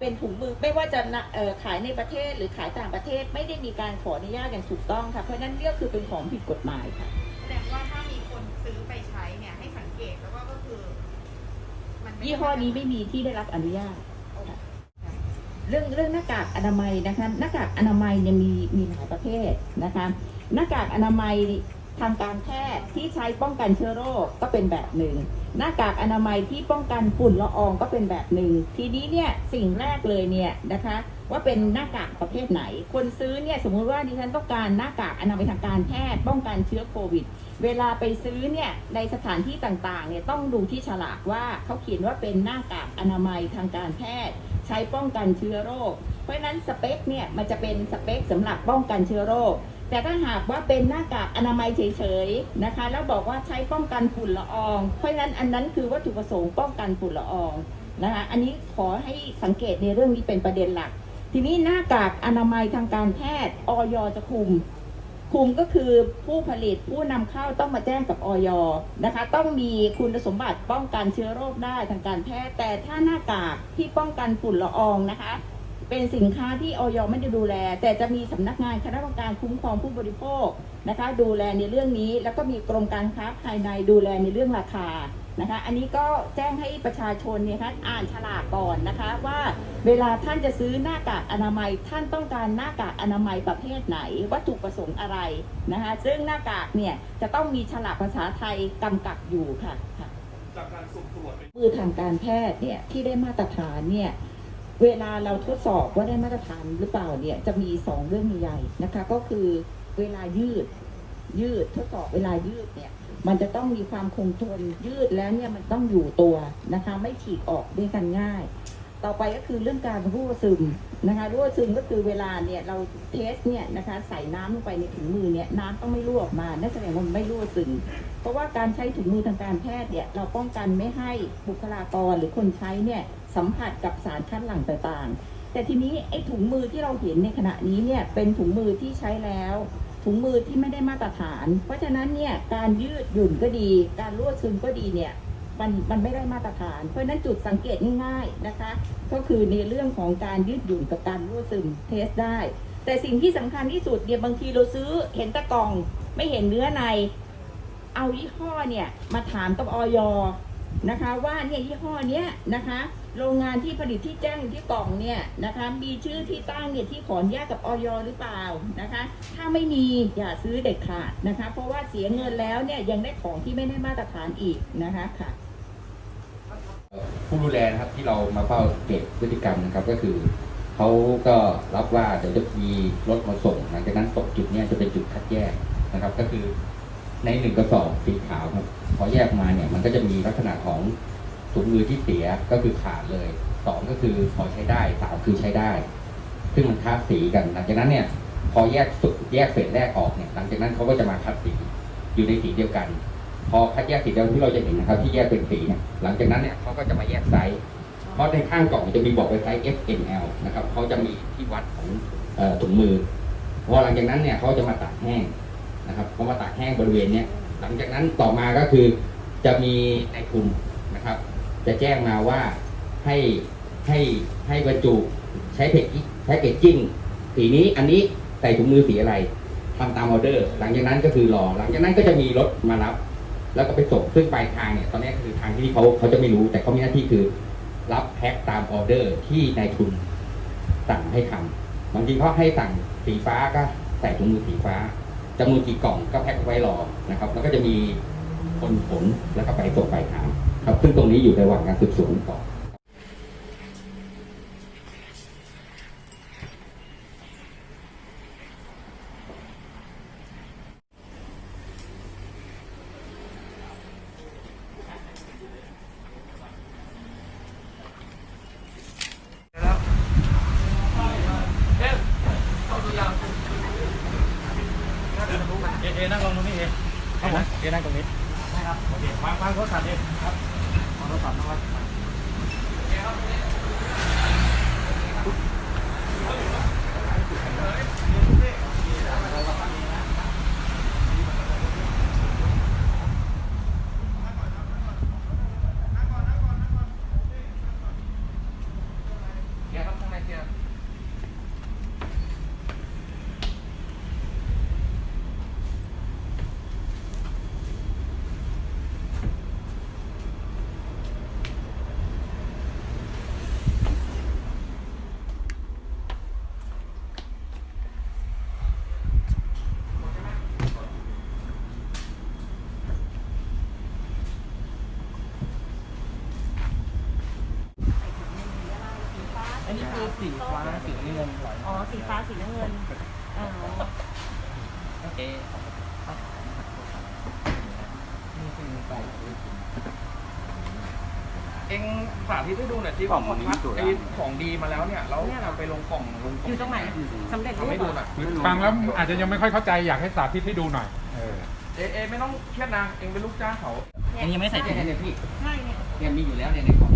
เป็นถุงมือไม่ว่าจะนะเอ่อขายในประเทศหรือขายต่างประเทศไม่ได้มีการขออนุญาตอย่างถูกต้องค่ะเพราะฉะนั้นเรียกคือเป็นของผิดกฎหมายค่ะแสดงว่าถ้ามีคนซื้อไปใช้เนี่ยให้สังเกตแล้วก็ก็คือมันไม่ยี่ห้อนี้ไม่มีที่ได้รับอนุญาตค่ะเรื่องเรื่องหน้ากากอนามัยนะคะหน้ากากอนามัยเนี่ยมีมีหลายประเภทนะคะหน้ากากอนามัย ทางการแพทย์ที่ใช้ป้องกันเชื้อโรคก็เป็นแบบหนึ่ง หน้ากากอนามัยที่ป้องกันฝุ่นละอองก็เป็นแบบหนึ่ง ทีนี้เนี่ยสิ่งแรกเลยเนี่ยนะคะว่าเป็นหน้ากากประเภทไหน คนซื้อเนี่ยสมมุติว่าดิฉันต้องการหน้ากากอนามัยทางการแพทย์ป้องกันเชื้อโควิด เวลาไปซื้อเนี่ยในสถานที่ต่างๆเนี่ยต้องดูที่ฉลากว่าเขาเขียนว่าเป็นหน้ากากอนามัยทางการแพทย์ ใช้ป้องกันเชื้อโรค ราะฉะนั้นสเปคเนี่ยมันจะเป็นสเปคสำหรับป้องกันเชื้อโรค แต่ถ้าหากว่าเป็นหน้ากากอนามัยเฉยๆนะคะ แล้วบอกว่าใช้ป้องกันฝุ่นละออง เพราะฉะนั้นอันนั้นคือวัตถุประสงค์ป้องกันฝุ่นละอองนะคะอันนี้ขอให้สังเกตในเรื่องนี้เป็นประเด็นหลัก ทีนี้หน้ากากอนามัยทางการแพทย์ออยจะคุม คุมก็คือผู้ผลิตผู้นำเข้าต้องมาแจ้งกับออยนะคะ ต้องมีคุณสมบัติป้องกันเชื้อโรคได้ทางการแพทย์ แต่ถ้าหน้ากากที่ป้องกันฝุ่นละอองนะคะ เป็นสินค้าที่ออยไม่ได้ดูแล แต่จะมีสำนักงานคณะกรรมการคุ้มครองผู้บริโภคนะคะ ดูแลในเรื่องนี้ แล้วก็มีกรมการค้าภายในดูแลในเรื่องราคานะคะ อันนี้ก็แจ้งให้ประชาชนเนี่ยคะอ่านฉลากก่อนนะคะว่าเวลาท่านจะซื้อหน้ากากอนามัย ท่านต้องการหน้ากากอนามัยประเภทไหน วัตถุประสงค์อะไรนะคะซึ่งหน้ากากเนี่ยจะต้องมีฉลากภาษาไทยกำกับอยู่ค่ะค่ะจากการสุ่มตรวจมือทางการแพทย์เนี่ยที่ได้มาตรฐานเนี่ย เวลาเราทดสอบว่าได้มาตรฐานหรือเปล่าเนี่ยจะมีสองเรื่องใหญ่นะคะ ก็คือเวลายืด ยืดทดสอบเวลายืดเนี่ย มันจะต้องมีความคงทนยืดแล้วเนี่ยมันต้องอยู่ตัวนะคะ ไม่ฉีกออกด้วยกันง่าย ต่อไปก็คือเรื่องการรั่วซึมนะคะรั่วซึมก็คือเวลาเนี่ยเราเทสเนี่ยนะคะใส่น้ำลงไปในถุงมือเนี่ยน้ำต้องไม่รั่วออกมานั่นแสดงว่ามันไม่รั่วซึมเพราะว่าการใช้ถุงมือทางการแพทย์เนี่ยเราป้องกันไม่ให้บุคลากรหรือคนใช้เนี่ยสัมผัสกับสารคัดหลั่งต่างๆ แต่ทีนี้ไอ้ถุงมือที่เราเห็นในขณะนี้เนี่ยเป็นถุงมือที่ใช้แล้วถุงมือที่ไม่ได้มาตรฐาน เพราะฉะนั้นเนี่ยการยืดหยุ่นก็ดี การรั่วซึมก็ดีเนี่ย มันมันไม่ได้มาตรฐาน เพราะนั้นจุดสังเกตง่ายๆนะคะ ก็คือในเรื่องของการยืดหยุ่นกับการรั่วซึมเทสได้ แต่สิ่งที่สำคัญที่สุดเนี่ยบางทีเราซื้อเห็นแตะกล่องไม่เห็นเนื้อใน เอายี่ห้อเนี่ยมาถามกับออยนะคะว่าเนี่ยยี่ห้อเนี้ยนะคะ โรงงานที่ผลิตที่แจ้งอยู่ที่กล่องเนี่ยนะคะ มีชื่อที่ตั้งเนี่ยที่ขออนุญาตกับออยหรือเปล่านะคะ ถ้าไม่มีอย่าซื้อเด็ดขาดนะคะ เพราะว่าเสียเงินแล้วเนี่ยยังได้ของที่ไม่ได้มาตรฐานอีกนะคะค่ะ ผู้ดูแลนะครับที่เรามาเฝ้าเก็บพฤติกรรมนะครับก็คือเขาก็รับว่าเดี๋ยวจะมีรถมาส่งหลังจากนั้นตกจุดเนี้ยจะเป็นจุดคัดแยกนะครับ ก็คือในหนึ่งกระสอบสีขาวครับพอแยกมาเนี่ยมันก็จะมีลักษณะของถุงมือที่เสียก็คือขาดเลยสองก็คือพอใช้ได้สามคือใช้ได้ ซึ่งมันคัดสีกันหลังจากนั้นเนี่ย พอแยกสุดแยกเศษแรกออกเนี่ยหลังจากนั้นเขาก็จะมาคัดสีอยู่ในสีเดียวกัน พอคัดแยกสีเดียวที่เราจะเห็นนะครับ ที่แยกเป็นสีเนี่ยหลังจากนั้นเนี่ยเขาก็จะมาแยกไซส์เพราะในข้างกล่องจะมีบอกไว้ไซส์ F M L นะครับเขาจะมีที่วัดของออถุงมือพอหลังจากนั้นเนี่ยเขาจะมาตากแห้งนะครับเขามาตากแห้งบริเวณเนี้ยหลังจากนั้นต่อมาก็คือจะมีในกลุ่มนะครับ จะแจ้งมาว่าให้ให้ให้บรรจุใช้แพ็กแพ็กเกจจิ้งสีนี้อันนี้ใส่ถุงมือสีอะไรทำตามออเดอร์ หลังจากนั้นก็คือรอ หลังจากนั้นก็จะมีรถมารับ แล้วก็ไปส่งซึ่งปลายทางเนี่ยตอนนี้คือทางที่เขาเขาจะไม่รู้ แต่เขามีหน้าที่คือ รับแพ็คตามออเดอร์ที่นายทุนสั่งให้ทำบางทีเขาให้สั่งสีฟ้าก็ใส่ถุงมือสีฟ้าจำนวนกี่กล่องก็แพ็คไว้รอนะครับ แล้วก็จะมีคนผลแล้วก็ไปส่งปลายทางครับ ซึ่งตรงนี้อยู่ในระหว่างการสืบสวนต่อ เอเอนั่งลงตรงนี้เอครับผมเอนั่งตรงนี้นะครับโอเควางวางโทรศัพท์เองครับวางโทรศัพท์นะครับ สีฟ้าสีน้ำเงินไหลอ๋อ สีฟ้าสีน้ำเงินอ๋อโอเคนี่คือไปเองสาธิตให้ดูหน่อยที่ว่าพอคัดไอ้ของดีมาแล้วเนี่ยแล้วเอาไปลงกล่องลงกล่อยู่ตรงไหนสำเร็จรูทำปให้เหรดูอหน่อยฟังแล้วอาจจะยังไม่ค่อยเข้าใจอยากให้สาธิตให้ดูหน่อยเออเอเอไม่ต้องเครียดนะเองเป็นลูกจ้างเขาอันนี้ยังไม่ใส่ถุงเนี่ยเนี่ยพี่ใช่เนี่ยเนี่ยมีอยู่แล้วเนี่ยในกล่อง